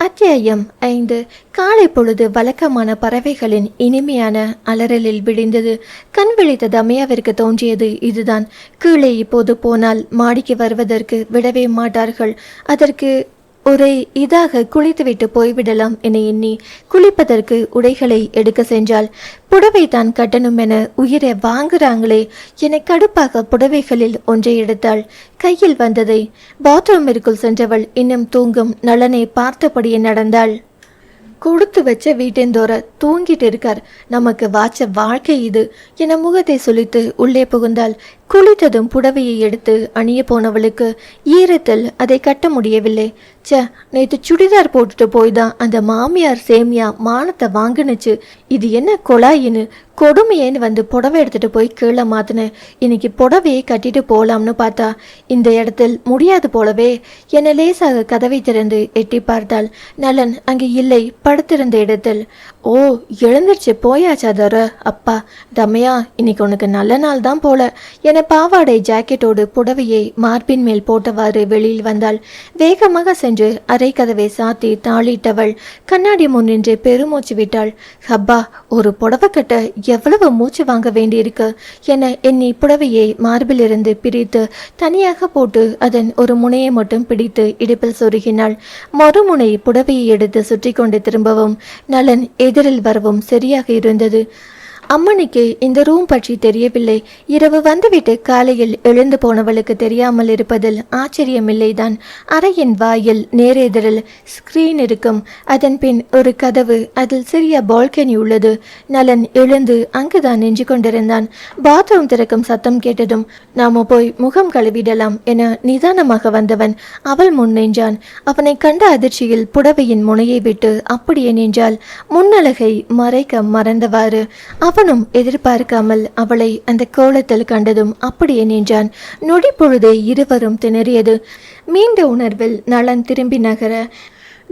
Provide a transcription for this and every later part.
அத்தியாயம் ஐந்து. காலை பொழுது வழக்கமான பறவைகளின் இனிமையான அலறலில் விடிந்தது கண் விழித்த தமையாவிற்கு தோன்றியது இதுதான். கீழே இப்போது போனால் மாடிக்கு வருவதற்கு விடவே மாட்டார்கள். அதற்கு ஒரே இதாக குளித்துவிட்டு போய்விடலாம் என எண்ணி குளிப்பதற்கு உடைகளை எடுக்க சென்றால் புடவை தான் கட்டணும் என உயிரை வாங்குறாங்களே என கடுப்பாக புடவைகளில் ஒன்றை எடுத்தாள். கையில் வந்ததை பாத்ரூமிற்குள் சென்றவள் இன்னும் தூங்கும் நலனை பார்த்தபடியே நடந்தாள். கொடுத்து வச்ச வீட்டெந்தோர தூங்கிட்டு இருக்கார். நமக்கு வாச்ச வாழ்க்கை இது என முகத்தை சுளித்து உள்ளே புகுந்தால் குளித்ததும் புடவையை எடுத்து அணிய போனவளுக்கு ஈரத்தில் அதை கட்ட முடியவில்லை. ச்சே நேற்று சுடிதார் போட்டுட்டு போய் தான் அந்த மாமியார் சேமியா மானத்தை வாங்குனுச்சு. இது என்ன கொலாயின்னு கொடுமையேன்னு வந்து புடவை எடுத்துட்டு போய் கீழே மாத்தினேன் இன்னைக்கு புடவையை கட்டிட்டு போகலாம்னு பார்த்தா இந்த இடத்தில் முடியாது போலவே என்னை லேசாக கதவை திறந்து எட்டி பார்த்தாள். நலன் அங்கே இல்லை படுத்திருந்த இடத்தில். ஓ எழுந்திருச்சு போயாச்சா தர? அப்பா தமையா இன்னைக்கு உனக்கு நல்ல நாள் தான் போல. என பாவாடை ஜாக்கெட்டோடு புடவையை மார்பின் மேல் போட்டவாறு வெளியில் வந்தாள். வேகமாக சென்று அரை கதவை சாத்தி தாளிட்டவள் கண்ணாடி முன் நின்று பெருமூச்சு விட்டாள். ஹப்பா ஒரு புடவை கட்ட எவ்வளவு மூச்சு வாங்க வேண்டியிருக்கு? என எண்ணி புடவையை மார்பிலிருந்து பிரித்து தனியாக போட்டு அதன் ஒரு முனையை மட்டும் பிடித்து இடுப்பில் சொருகினாள். மறுமுனை புடவையை எடுத்து சுற்றி கொண்டு திரும்பவும் நலன் எதிரில் வரவும் சரியாக இருந்தது. அம்மனுக்கு இந்த ரூம் பற்றி தெரியவில்லை. இரவு வந்துவிட்டு காலையில் எழுந்து போனவளுக்கு தெரியாமல் இருப்பதில் ஆச்சரியமில்லைதான். அறையின் வாயில் நேரெதிரில் ஸ்கிரீன் இருக்கும். அதன் பின் ஒரு கதவு அதில் சிறிய பால்கனி உள்ளது. நலன் எழுந்து அங்குதான் நின்று கொண்டிருந்தான். பாத்ரூம் திறக்கும் சத்தம் கேட்டதும் நாம போய் முகம் கழுவிடலாம் என நிதானமாக வந்தவன் அவள் முன் நின்றான். அவனை கண்ட அதிர்ச்சியில் புடவையின் முனையை விட்டு அப்படியே நின்றாள். முன்னழகை மறைக்க மறந்தவாறு அப்பனும் எதிர்பார்க்காமல் அவளை அந்த கோலத்தில் கண்டதும் அப்படியே நின்றான். நொடி இருவரும் திணறியது. மீண்ட உணர்வில் நலன் திரும்பி நகர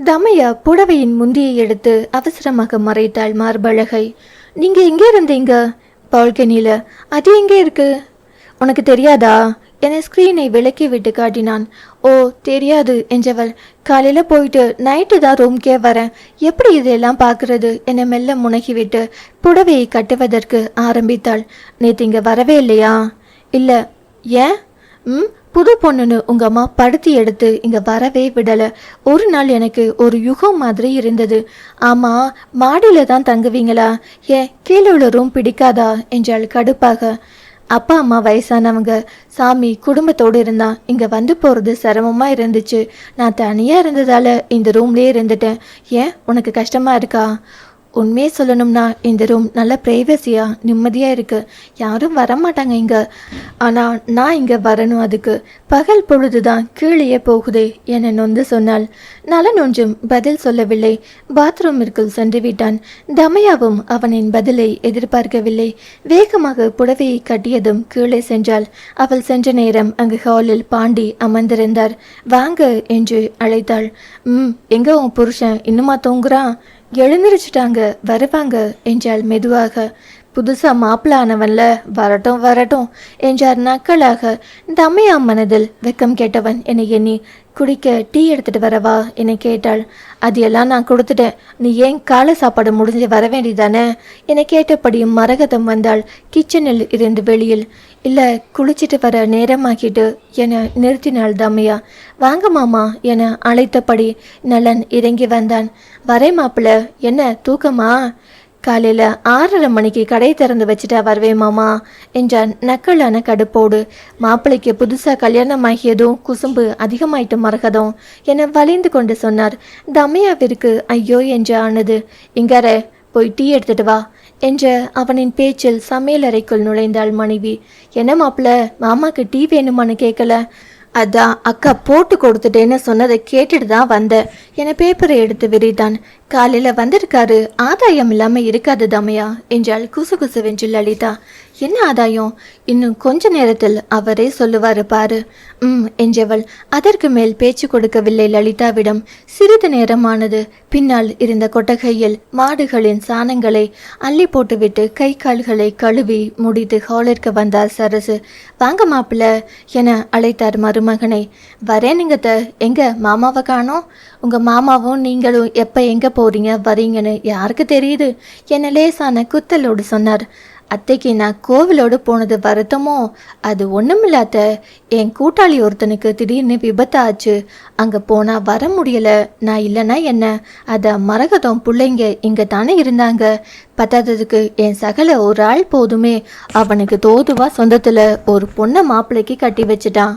தமையா புடவையின் முந்தியை எடுத்து அவசரமாக மறைத்தாள் மார்பழகை. நீங்க எங்கே இருந்தீங்க? பால்கனியில அது எங்கே இருக்கு? உனக்கு தெரியாதா? என ஸ்கிரீனை விளக்கி விட்டு காட்டினான். ஓ தெரியாது என்றவள். காலையில் போயிட்டு நைட்டு தான் ரூம்க்கே வரேன். எப்படி இதெல்லாம் பார்க்கறது? என மெல்ல முனகிவிட்டு புடவையை கட்டுவதற்கு ஆரம்பித்தாள். நேத்து இங்கே வரவே இல்லையா? இல்லை. ஏன்? ம் புது பொண்ணுன்னு உங்க அம்மா படுத்தி எடுத்து இங்கே வரவே விடலை. ஒரு நாள் எனக்கு ஒரு யுகம் மாதிரி இருந்தது. ஆமாம் மாடியில் தான் தங்குவீங்களா? ஏன் கீழே உள்ள ரூம் பிடிக்காதா? என்றாள் கடுப்பாக. அப்பா அம்மா வயசானவங்க. சாமி குடும்பத்தோடு இருந்தான் இங்கே வந்து போகிறது சிரமமாக இருந்துச்சு. நான் தனியாக இருந்ததால் இந்த ரூம்லேயே இருந்துட்டேன். ஏன்? உனக்கு கஷ்டமாக இருக்கா? உண்மையே சொல்லணும்னா இந்த ரூம் நல்ல ப்ரைவசியாக நிம்மதியா இருக்கு. யாரும் வரமாட்டாங்க இங்க. ஆனால் நான் இங்கே வரணும் அதுக்கு. பகல் பொழுதுதான் கீழே போகுதே என நொந்து சொன்னாள். நலன் ஒன்றும் பதில் சொல்லவில்லை. பாத்ரூமிற்குள் சென்று விட்டான். தமையாவும் அவனின் பதிலை எதிர்பார்க்கவில்லை. வேகமாக புடவையை கட்டியதும் கீழே சென்றாள். அவள் சென்ற நேரம் அங்கு ஹாலில் பாண்டி அமர்ந்திருந்தார். வாங்க என்று அழைத்தாள். ம் எங்க உன் புருஷன்? இன்னுமா தூங்குறான்? எழுந்திருச்சிட்டாங்க வருவாங்க என்றாள் மெதுவாக. புதுசா மாப்பிளானவன்ல வரட்டும் வரட்டும் என்றார் நக்கலாக. அம்மையா மனதில் வெக்கம் கேட்டவன் என எண்ணி குடிக்க டீ எடுத்துட்டு வரவா? என்னை கேட்டாள். அது எல்லாம் நான் கொடுத்துட்டேன். நீ ஏன் காலை சாப்பாடு முடிஞ்சு வர வேண்டியதானே? என்னை கேட்டபடியும் மரகதம் வந்தாள் கிச்சனில் இருந்து வெளியில். இல்லை குளிச்சிட்டு வர நேரமாக்கிட்டு என நிறுத்தினாள் தம்மையா வாங்க மாமா என அழைத்தபடி நலன் இறங்கி வந்தான். வரே மாப்பிள்ள. என்ன தூக்கமா? காலையில் ஆறரை மணிக்கு கடை திறந்து வச்சுட்டா வருவேன் மாமா என்றான் நக்கலான கடுப்போடு. மாப்பிள்ளைக்கு புதுசாக கல்யாணம் ஆகியதும் குசும்பு அதிகமாயிட்டு மறகதும் என வளைந்து கொண்டு சொன்னார். தமையாவிற்கு ஐயோ என்று ஆனது இங்கார போய் டீ எடுத்துட்டு வா என்ற அவனின் பேச்சில் சமையலறைக்குள் நுழைந்தாள் மனைவி. என்ன மாப்பிள்ள மாமாக்கு டீ வேணுமான்னு கேட்கல அதான் அக்கா போட்டு கொடுத்துட்டேன்னு சொன்னதை கேட்டுட்டு தான் வந்தேன் என பேப்பரை எடுத்து விரித்தான். காலையில் வந்திருக்காரு. ஆதாயம் இல்லாமல் இருக்காது தமையா என்றாள் குசுகுசுவென்று லலிதா. என்ன ஆதாயம்? இன்னும் கொஞ்ச நேரத்தில் அவரே சொல்லுவாரு பாரு. ம் என்றவள் அதற்கு மேல் பேச்சு கொடுக்கவில்லை லலிதாவிடம். சிறிது நேரமானது. பின்னால் இருந்த கொட்டகையில் மாடுகளின் சாணங்களை அள்ளி போட்டுவிட்டு கை கால்களை கழுவி முடித்து ஹாலிற்கு வந்தார் சரசு. வாங்க மாப்பிள்ள என அழைத்தார் மருமகனை. வரேனுங்கத்த எங்க மாமாவை காணோம்? உங்க மாமாவும் நீங்களும் எப்ப எங்க போறீங்க வரீங்கன்னு யாருக்கு தெரியுது? என்ன லேசான குத்தலோடு சொன்னார். அத்தைக்கு நான் கோவிலோடு போனது வருத்தமோ? அது ஒண்ணுமில்லாத என் கூட்டாளி ஒருத்தனுக்கு திடீர்னு விபத்து ஆச்சு அங்கே போனால் வர முடியலை. நான் இல்லைன்னா என்ன? அதை மரகதம் பிள்ளைங்க இங்கே தானே இருந்தாங்க. பத்தாததுக்கு என் சகல ஒரு ஆள் போதுமே. அவனுக்கு தோதுவா சொந்தத்தில் ஒரு பொண்ணை மாப்பிள்ளைக்கு கட்டி வச்சுட்டான்.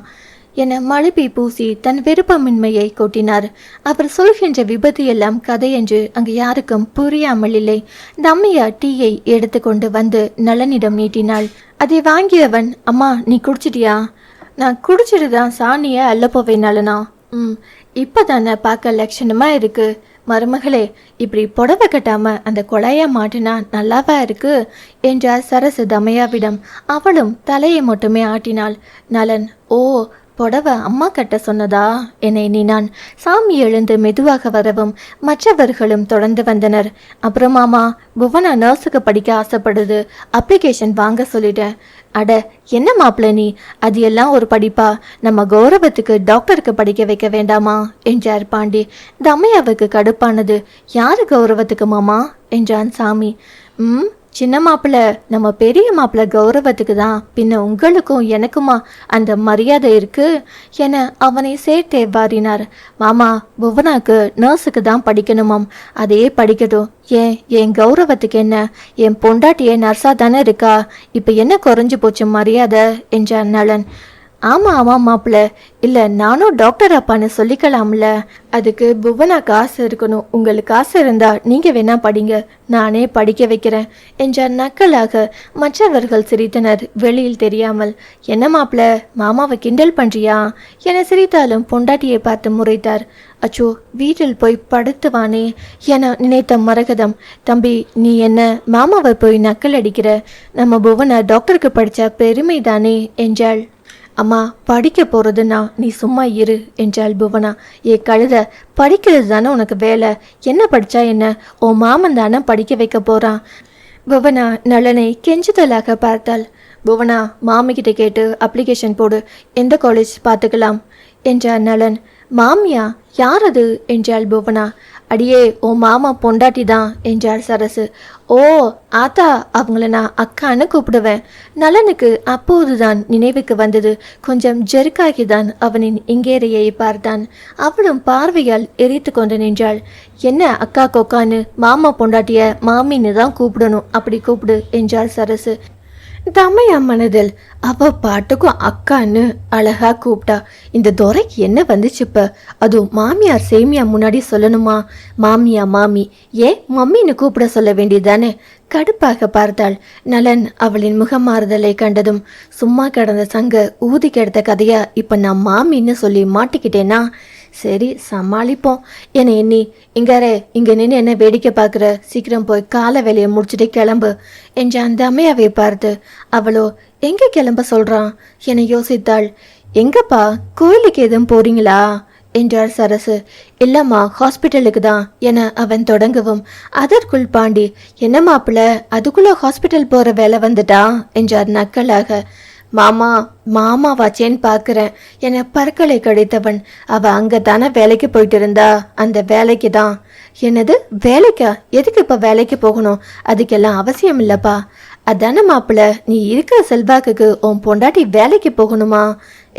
என மழுப்பி பூசி தன் விருப்பமின்மையை கொட்டினார். அவர் சொல்கின்ற விபத்து எல்லாம் கதை என்று அங்கு யாருக்கும் புரியாமல் இல்லை. தம்மையா டீயை எடுத்துக்கொண்டு வந்து நலனிடம் நீட்டினாள். அதை வாங்கியவன் அம்மா நீ குடிச்சிட்டியா? நான் குடிச்சிட்டு தான் சாணியை அள்ள போவேன் நலனா ம் இப்போ தானே பார்க்க லட்சணமாக இருக்கு. மருமகளே இப்படி புடவை கட்டாம அந்த கொலைய மாட்டினா நல்லாவா இருக்கு? என்றார் சரசு தமையாவிடம். அவளும் தலையை மட்டுமே ஆட்டினாள். நலன் ஓ புடவை அம்மா கட்ட சொன்னதா? என எண்ணினான் சாமி எழுந்து மெதுவாக வரவும் மற்றவர்களும் தொடர்ந்து வந்தனர். அப்புறம் மாமா புவனா நர்ஸுக்கு படிக்க ஆசைப்படுது. அப்ளிகேஷன் வாங்க சொல்லிட்டேன். அட என்ன மாப்பிள்ள நீ? அது எல்லாம் ஒரு படிப்பா? நம்ம கௌரவத்துக்கு டாக்டருக்கு படிக்க வைக்க வேண்டாமா? என்றார் பாண்டி. தம்மையாவுக்கு கடுப்பானது. யாரு கௌரவத்துக்கு மாமா? என்றான் சாமி. ம் சின்ன மாப்பிள்ள நம்ம பெரிய மாப்பிள்ள கௌரவத்துக்கு தான் பின்ன உங்களுக்கும் எனக்குமா அந்த மரியாதை இருக்கு என அவனை சேர்த்தே வாரினார். மாமா புவனாக்கு நர்ஸுக்கு தான் படிக்கணுமாம் அதையே படிக்கட்டும். ஏன் என் கௌரவத்துக்கு என்ன? என் பொண்டாட்டியே நர்ஸா தானே இருக்கா? இப்போ என்ன குறைஞ்சு போச்சு மரியாதை? என்றார் நலன் ஆமாம் ஆமாம் மாப்பிள்ள. இல்லை நானும் டாக்டர் அப்பான்னு சொல்லிக்கலாம்ல. அதுக்கு புவனா காசு இருக்கணும். உங்களுக்கு காசு இருந்தால் நீங்கள் வேணா படிங்க. நானே படிக்க வைக்கிறேன். என்றார் நக்கலாக மற்றவர்கள் சிரித்தனர். வெளியில் தெரியாமல் என்ன மாப்பிள்ள மாமாவை கிண்டல் பண்றியா? என சிரித்தாலும் பொண்டாட்டியை பார்த்து முறைத்தார். அச்சோ வீட்டில் போய் படுத்துவானே என நினைத்த மரகதம். தம்பி நீ என்ன மாமாவை போய் நக்கல் அடிக்கிற? நம்ம புவனா டாக்டருக்கு படித்த பெருமை தானே என்றாள். அம்மா படிக்க போறதுன்னா நீ சும்மா இரு என்றாள் புவனா. ஏ கழுத படிக்கிறது தானே உனக்கு வேலை? என்ன படிச்சா என்ன? உன் மாமன் தானே படிக்க வைக்க போறான். புவனா நலனை கெஞ்சுதலாக பார்த்தாள். புவனா மாமிக்கிட்ட கேட்டு அப்ளிகேஷன் போடு. எந்த காலேஜ் பார்த்துக்கலாம். என்றார் நலன் மாமியா யார் அது என்றாள் புவனா. அடியே ஓ மாமா பொண்டாட்டி தான் என்றார் சரசு. ஓ ஆத்தா அவங்கள நான் அக்கான்னு கூப்பிடுவேன். நலனுக்கு அப்போதுதான் நினைவுக்கு வந்தது. கொஞ்சம் ஜெருக்காகிதான் அவனின் இங்கேறையை பார்த்தான். அவளும் பார்வையால் எரித்து கொண்டு நின்றாள். என்ன அக்கா கொக்கான்னு மாமா பொண்டாட்டிய மாமின்னு தான் கூப்பிடணும். அப்படி கூப்பிடு என்றார் சரசு. தமையா மனதில் அவ பாட்டுக்கும் அக்கான்னு அழகா கூப்பிட்டா. இந்த துறைக்கு என்ன வந்துச்சு இப்ப? அதுவும் மாமியார் சேமியா முன்னாடி சொல்லணுமா? மாமியா மாமி ஏன் மம்மின்னு கூப்பிட சொல்ல வேண்டியதானே கடுப்பாக பார்த்தாள். நலன் அவளின் முகமாறுதலை கண்டதும் சும்மா கிடந்த சங்க ஊதி கெடுத்த கதையா இப்ப நான் மாமின்னு சொல்லி மாட்டிக்கிட்டேனா? சரி சமாளிப்போம். என்னை எண்ணி இங்காரே இங்கே நின்று என்ன வேடிக்கை பார்க்குற? சீக்கிரம் போய் காலை வேலையை முடிச்சுட்டு கிளம்பு என்று அந்த அம்மையாவை பார்த்து அவளோ எங்கே கிளம்ப சொல்றான்? என யோசித்தாள். எங்கப்பா கோயிலுக்கு எதுவும் போறீங்களா? என்றார் சரசு. இல்லம்மா ஹாஸ்பிட்டலுக்கு தான் என அவன் தொடங்கவும் அதற்குள் பாண்டி என்ன மாப்பிள்ள அதுக்குள்ள ஹாஸ்பிட்டல் போற வேலை வந்துட்டா? என்றார் நக்கலாக. மாமா மாமாவாச்சேன்னு பார்க்குறேன். என பற்களை கடித்தவன். அவ அங்கே தானே வேலைக்கு போயிட்டு இருந்தா அந்த வேலைக்கு தான் என்னது வேலைக்கா? எதுக்கு இப்போ வேலைக்கு போகணும்? அதுக்கெல்லாம் அவசியம் இல்லைப்பா. அதானே மாப்பிள்ள நீ இருக்கிற செல்வாக்குக்கு உன் பொண்டாட்டி வேலைக்கு போகணுமா?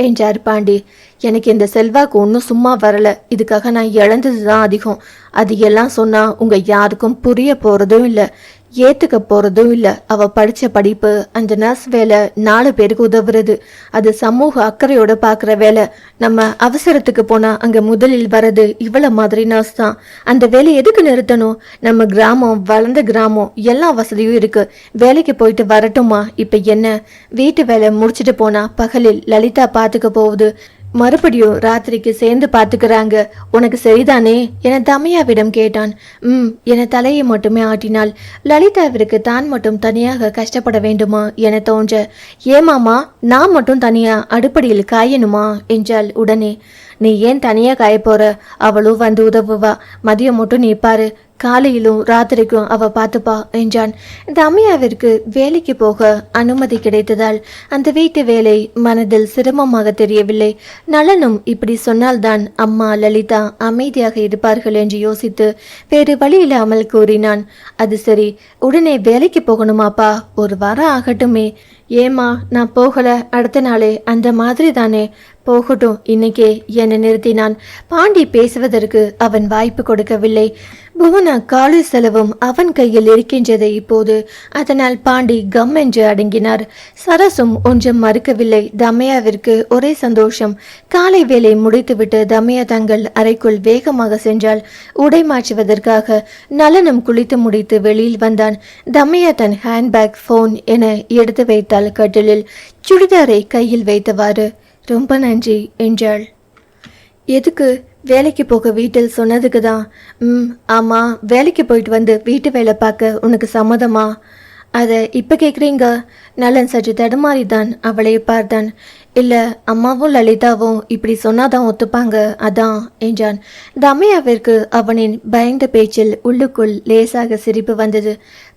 என்றார் பாண்டி. எனக்கு இந்த செல்வாக்கு ஒன்றும் சும்மா வரல. இதுக்காக நான் இழந்தது தான் அதிகம். அது எல்லாம் சொன்னால் உங்கள் யாருக்கும் புரிய போகிறதும் இல்லை. ஏத்துக்க போறதும் இல்ல. அவ படிச்ச படிப்பு அந்த நர்ஸ் வேலை நாலு பேருக்கு உதவுறது. அது சமூக அக்கறையோட பாக்குற வேலை. நம்ம அவசரத்துக்கு போனா அங்க முதலில் வர்றது இவள மாதிரி நர்ஸ் தான். அந்த வேலை எதுக்கு நிறுத்தணும்? நம்ம கிராமம் வளர்ந்த கிராமம் எல்லா வசதியும் இருக்கு. வேலைக்கு போயிட்டு வரட்டுமா? இப்ப என்ன? வீட்டு வேலை முடிச்சிட்டு போனா பகலில் லலிதா பாத்துக்க போகுது. மறுபடியும் ராத்திரிக்கு சேர்ந்து பார்த்துக்கிறாங்க. உனக்கு சரிதானே? என தமையாவிடம் கேட்டான். ம் என தலையை மட்டுமே ஆட்டினாள். லலிதாவிற்கு தான் மட்டும் தனியாக கஷ்டப்பட வேண்டுமா என தோன்ற. ஏமாமா நான் மட்டும் தனியா அடுப்படியில் காயணுமா? என்றாள் உடனே. நீ ஏன் தனியாக காய போற? அவளும் வந்து உதவுவா. மதியம் மட்டும் நீ பாரு. காலையிலும் ராத்திரிக்கும் அவ பார்த்துப்பா என்றான். இந்த அம்மையாவிற்கு வேலைக்கு போக அனுமதி கிடைத்ததால் அந்த வீட்டு வேலை மனதில் சிரமமாக தெரியவில்லை. நலனும் இப்படி சொன்னால்தான் அம்மா லலிதா அமைதியாக இருப்பார்கள் என்று யோசித்து வேறு வழி இல்லாமல் கூறினான். அது சரி உடனே வேலைக்கு போகணுமாப்பா? ஒரு வாரம் ஆகட்டுமே. ஏமா நான் போகல. அடுத்த நாளே அந்த மாதிரி தானே போகட்டும் இன்னைக்கே என்னை நிறுத்தினான். பாண்டி பேசுவதற்கு அவன் வாய்ப்பு கொடுக்கவில்லை. புவனா காலை செலவும் அவன் கையில் இருக்கின்றது இப்போது அதனால் பாண்டி கம் என்று அடங்கினார். சரசும் ஒன்றும் மறுக்கவில்லை. தமையாவிற்கு ஒரே சந்தோஷம். காலை வேலை முடித்துவிட்டு தமையா தங்கள் அறைக்குள் வேகமாக சென்றால் உடை மாற்றுவதற்காக நலனும் குளித்து முடித்து வெளியில் வந்தான். தமையா தன் ஹேண்ட்பேக் ஃபோன் என எடுத்து வைத்தாள் கட்டிலில். சுடிதாரை கையில் வைத்தவாறு ரொம்ப நன்றி என்றாள். எதுக்கு? வேலைக்கு போக வீட்டில் சொன்னதுக்கு தான் ம் ஆமாம் வேலைக்கு போயிட்டு வந்து வீட்டு வேலை பார்க்க உனக்கு சம்மதமா? அதை இப்போ கேட்குறீங்க நலன் சற்று தடுமாறி தான் அவளை பார்த்தான். இல்லை அம்மாவும் லலிதாவும் இப்படி சொன்னாதான் ஒத்துப்பாங்க அதான் என்றான். தமையாவிற்கு அவனின் பயந்த பேச்சில் உள்ளுக்குள் லேசாக சிரிப்பு வந்தது.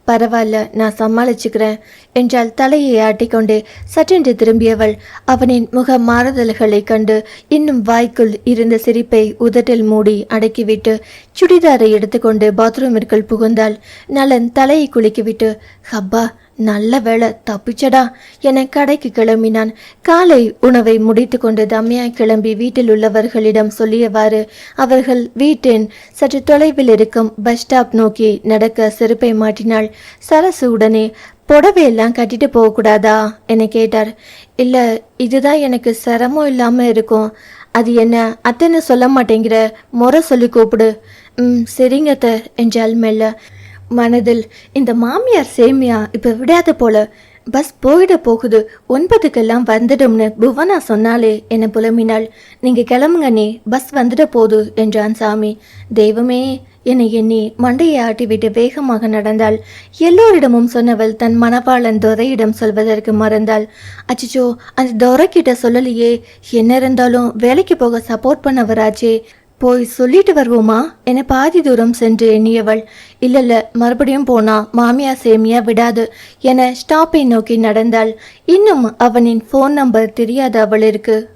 பரவாயில்ல நான் சமாளிச்சுக்கிறேன் என்றால் தலையை ஆட்டிக்கொண்டே சற்றென்று திரும்பியவள். அவனின் முக மாறுதல்களைக் கண்டு இன்னும் வாய்க்குள் இருந்த சிரிப்பை உதட்டில் மூடி அடக்கிவிட்டு சுடிதாரை எடுத்துக்கொண்டு பாத்ரூமிற்குள் புகுந்தாள். நலன் தலையை குலுக்கிவிட்டு ஹப்பா நல்ல வேளை தப்பிச்சடா என கடைக்கு கிளம்பினான். காலை உணவை முடித்துக்கொண்டு தம்யா கிளம்பி வீட்டில் உள்ளவர்களிடம் சொல்லியவாறு அவர்கள் வீட்டின் சற்று தொலைவில் இருக்கும் பஸ் ஸ்டாப் நோக்கி நடக்க செருப்பை மாட்டினாள். சரசு உடனே புடவையெல்லாம் கட்டிட்டு போகக்கூடாதா? என கேட்டார். இல்லை இதுதான் எனக்கு சிரமம் இல்லாமல் இருக்கும். அது என்ன அத்தைன்னு சொல்ல மாட்டேங்கிற? முறை சொல்லி கூப்பிடு. ம் சரிங்க அத்தை என்றாள் மெல்ல. மனதில் இந்த மாமியார் சேமியா இப்போ விடாத போல பஸ் போயிட போகுது ஒன்பதுக்கெல்லாம் வந்துடும்னு புவனா சொன்னாலே என புலம்பினாள். நீங்கள் கிளம்புங்க நீ பஸ் வந்துட போகுது என்றான் சாமி. தெய்வமே என்னை எண்ணி மண்டையை ஆட்டிவிட்டு வேகமாக நடந்தாள். எல்லோரிடமும் சொன்னவள் தன் மணவாளன் துரையிடம் சொல்வதற்கு மறந்தாள். அச்சோ அந்த துரை கிட்ட சொல்லலையே என்ன இருந்தாலும் வேலைக்கு போக சப்போர்ட் பண்ணவராச்சே போய் சொல்லிட்டு வருவோமா? என பாதி தூரம் சென்று எண்ணியவள். இல்லல்ல மறுபடியும் போனா மாமியா சேமியா விடாது என ஸ்டாப்பை நோக்கி நடந்தாள். இன்னும் அவனின் ஃபோன் நம்பர் தெரியாத அவளிற்கு